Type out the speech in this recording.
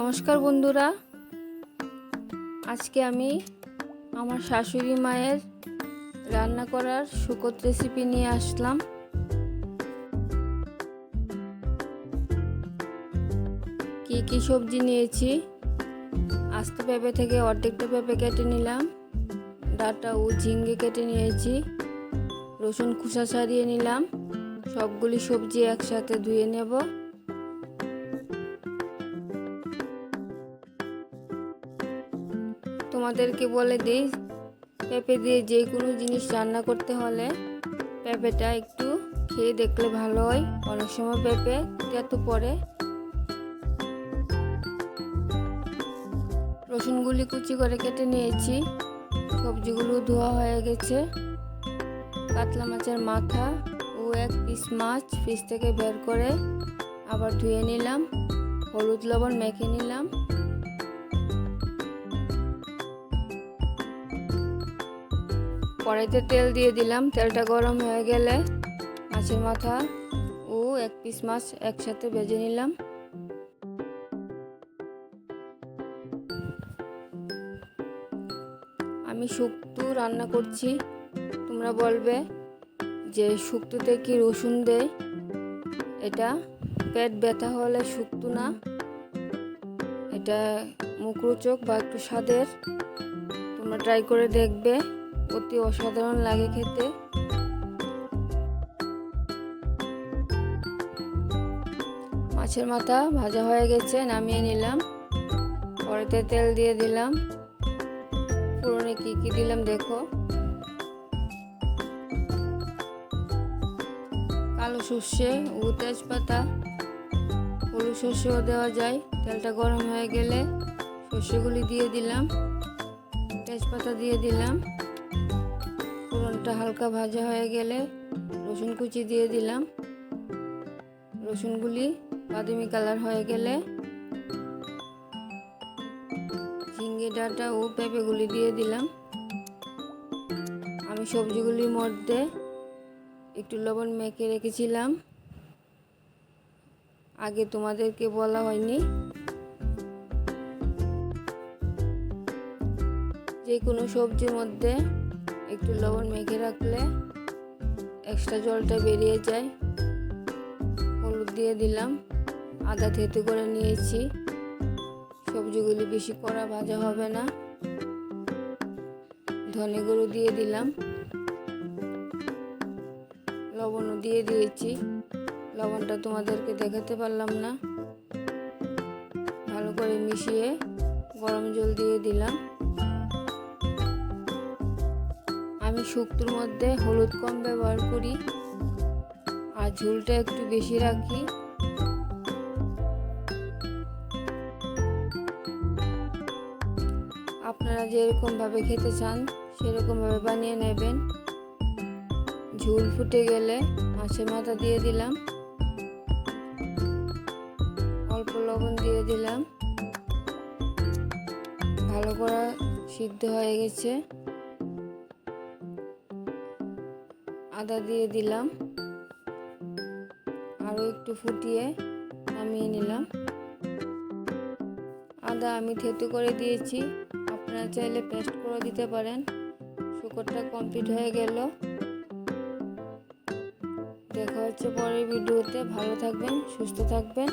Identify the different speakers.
Speaker 1: নমস্কার বন্ধুরা। আজকে আমি আমার শাশুড়ি মায়ের রান্না করার শুকত রেসিপি নিয়ে আসলাম। কি কি সবজি নিয়েছি, আস্ত পেঁপে থেকে অর্ধেকটা পেঁপে কেটে নিলাম, ডাটা ও ঝিঙ্গে কেটে নিয়েছি, রসুন খোসা ছাড়িয়ে নিলাম, সবগুলি সবজি একসাথে ধুয়ে নেব। তোমাদেরকে বলে দিই, পেঁপে দিয়ে যে কোনো জিনিস রান্না করতে হলে পেঁপেটা একটু খেয়ে দেখলে ভালো হয়। অনেক সময় পেঁপে তেতো পড়ে। রসুনগুলি কুচি করে কেটে নিয়েছি। সবজিগুলো ধোয়া হয়ে গেছে। কাতলা মাছের মাথা ও এক পিস মাছ ফ্রিজ থেকে বের করে আবার ধুয়ে নিলাম। হলুদ লবণ মেখে নিলাম। কড়াইতে তেল দিয়ে দিলাম। তেলটা গরম হয়ে গেলে মাছের মাথা ও এক পিস মাছ একসাথে ভেজে নিলাম। আমি শুক্তো রান্না করছি। তোমরা বলবে যে শুক্তোতে কি রসুন দেয়? এটা পেট ব্যথা হলে শুক্তো না। এটা মুখরোচক বা একটু স্বাদের। তোমরা ট্রাই করে দেখবে। অতি অসাধারণ লাগে খেতে। মাছের মাথা ভাজা হয়ে গেছে, নামিয়ে নিলাম। পরেতে তেল দিয়ে দিলাম। পুরনে কি কি দিলাম দেখো। কালো সর্ষে ও তেজপাতা। হলুদ সর্ষেও দেওয়া যায়। তেলটা গরম হয়ে গেলে সর্ষেগুলি দিয়ে দিলাম। তেজপাতা দিয়ে দিলাম। ফোড়নটা হালকা ভাজা হয়ে গেলে রসুন কুচি দিয়ে দিলাম। রসুনগুলি বাদামি কালার হয়ে গেলে ঝিঙ্গে ডাঁটা ও পেঁপেগুলি দিয়ে দিলাম। আমি সবজিগুলির মধ্যে একটু লবণ মেখে রেখেছিলাম। আগে তোমাদেরকে বলা হয়নি। যে কোনো সবজির মধ্যে একটু লবণ মেখে রাখলে এক্সট্রা জলটা বেরিয়ে যায়। হলুদ দিয়ে দিলাম। আদা থেতু করে নিয়েছি। সবজিগুলি বেশি কড়া ভাজা হবে না। ধনে গুঁড়ো দিয়ে দিলাম। লবণও দিয়ে দিয়েছি। লবণটা তোমাদেরকে দেখাতে পারলাম না। ভালো করে মিশিয়ে গরম জল দিয়ে দিলাম। শুক্তোর মধ্যে হলুদ কম ব্যবহার করি। আর ঝোলটা একটু বেশি রাখি। আপনারা যেরকমভাবে খেতে চান সেরকমভাবে বানিয়ে নেবেন। ঝোল ফুটে গেলে মাছের মাথা দিয়ে দিলাম। অল্প লবণ দিয়ে দিলাম। ভালো করে সিদ্ধ হয়ে গেছে। আদা দিয়ে দিলাম। আরও একটু ফুটিয়ে নামিয়ে নিলাম। আদা আমি থেতু করে দিয়েছি। আপনারা চাইলে পেস্ট করে দিতে পারেন। শুকরটা কমপ্লিট হয়ে গেল। দেখা হচ্ছে পরের ভিডিওতে। ভালো থাকবেন, সুস্থ থাকবেন।